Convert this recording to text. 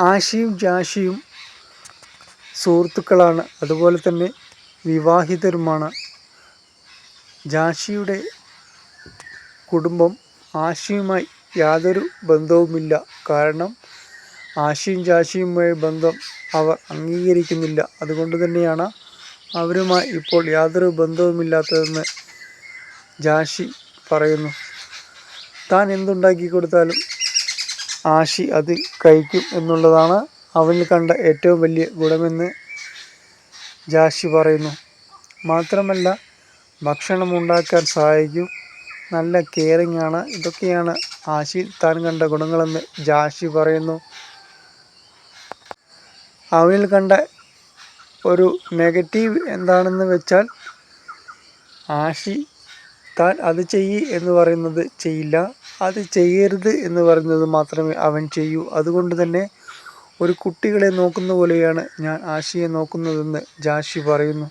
ആഷിയും ജാഷിയും സുഹൃത്തുക്കളാണ്. അതുപോലെ തന്നെ വിവാഹിതരുമാണ്. ജാഷിയുടെ കുടുംബം ആഷിയുമായി യാതൊരു ബന്ധവുമില്ല. കാരണം ആഷിയും ജാഷിയുമായി ബന്ധം അവർ അംഗീകരിക്കുന്നില്ല. അതുകൊണ്ട് തന്നെയാണ് അവരുമായി ഇപ്പോൾ യാതൊരു ബന്ധവുമില്ലാത്തതെന്ന് ജാഷി പറയുന്നു. താൻ എന്തുണ്ടാക്കി കൊടുത്താലും ആഷി അത് കഴിക്കും എന്നുള്ളതാണ് അവൻ കണ്ട ഏറ്റവും വലിയ ഗുണമെന്ന് ജാഷി പറയുന്നു. മാത്രമല്ല ഭക്ഷണം ഉണ്ടാക്കാൻ സഹായിക്കും. നല്ല കെയറിങ് ആണ്. ഇതൊക്കെയാണ് ആശി താൻ കണ്ട ഗുണങ്ങളെന്ന് ജാഷി പറയുന്നു. അവനിൽ കണ്ട ഒരു നെഗറ്റീവ് എന്താണെന്ന് വെച്ചാൽ ആഷി താൻ അത് ചെയ്യ് എന്ന് പറയുന്നത് ചെയ്യില്ല. അത് ചെയ്യരുത് എന്ന് പറഞ്ഞത് മാത്രമേ അവൻ ചെയ്യൂ. അതുകൊണ്ട് തന്നെ ഒരു കുട്ടികളെ നോക്കുന്ന പോലെയാണ് ഞാൻ ആഷിയെ നോക്കുന്നതെന്ന് ജാഷി പറയുന്നു.